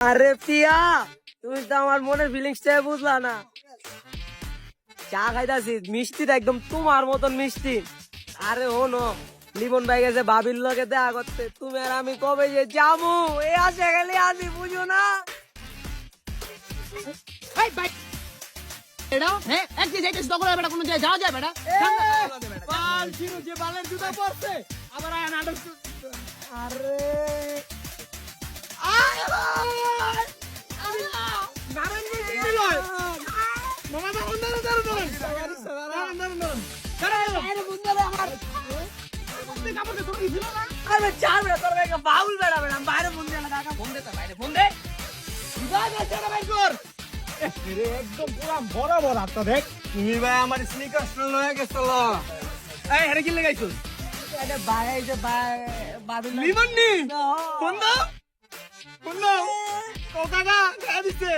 আরে পিয়া তুমি তো আমার মনের ফিলিংসটাই বুঝলা না। চা খাইতাছি মিষ্টিটা একদম তোমার মতন মিষ্টি। আরে ও নো লিমন ভাই গেছে ভাবির লগে দেখা করতে। তুমি আর আমি কবে যে যাব? এ আসে গেলে আসি বুঝো না। এটা হ্যাঁ এক দিন যাইতেছ দখল বেটা কোনো জায়গায় যাওয়া যায় বেটা। বাল ছিনু যে বালের জুতা পরছে আবার আয় আরে আরে না চার বেড়া তোর ভাইকে বাউল বেড়া বেড়া বাইরে ফোন দিয়ে কাকা ফোন দে তো বাইরে ফোন দে ভাই একদম পুরা বড় বড় হাতটা দেখ তুমি ভাই আমার স্নিকার্স লয়ে গেছিল এই হেরে কি লাগাইছো ভাই এই যে ভাই লিমন নি ফোন দাও ফোন দাও ও কাকা খাই দিছে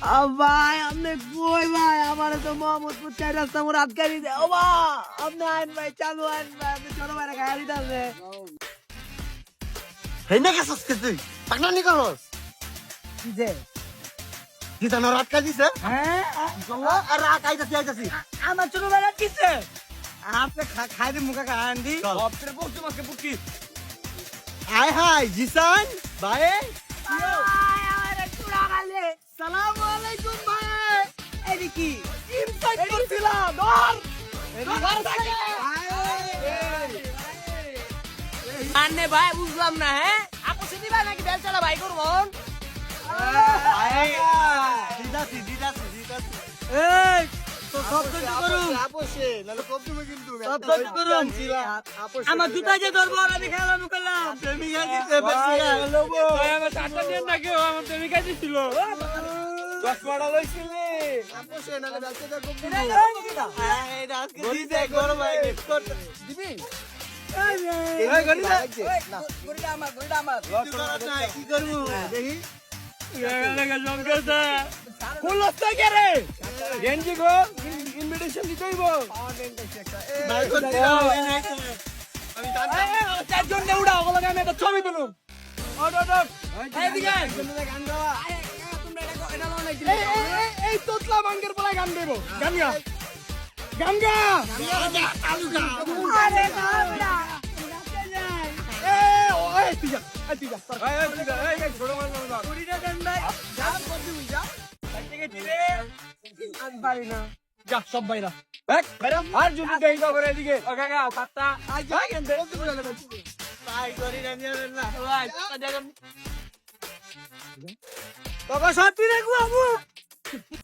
ভাই আপনি কই ভাই আমার তো মোহাম্মদপুর চার রাস্তা মোর আটকারি দে ও বা আপনি আইন ভাই চালু আইন ভাই আপনি ছোট ভাইরা খাই দিতে হেই না গেছস কে তুই পাগলা নি করস যে দিতা না রাত কাজিছে হ্যাঁ আর রাত আইতাছি আইতাছি আমার ছোট ভাইরা কিসে আপনি খাই দে মুখা খাই আন্দি মাকে বুকি হাই হাই জিসান ভাই গালে সালামু কি? ইনসাইড করছিলাম। ধর ভাই বুঝলাম না হ্যাঁ আপু সিদি ভাই নাকি দিদাসি দিদাসি দিদাসি। এই আমার জুতা যে ধরবো আমি খেলাম করলাম। প্রেমিকা দিতে আমার প্রেমিকা দিছিল। দশ লইছিলি। দিবি গেঞ্জি গো ইনভিটেশন জানতাম চারজন উড়া ওগুলো আমি একটা ছবি তুলুম। এই তোতলা বাঙ্গের বলে গান দেব গান গা গান গা মান মান না। যা সব বাইরা আর যদি দাও করে এদিকে বাবা সত্যি দেখো বাবু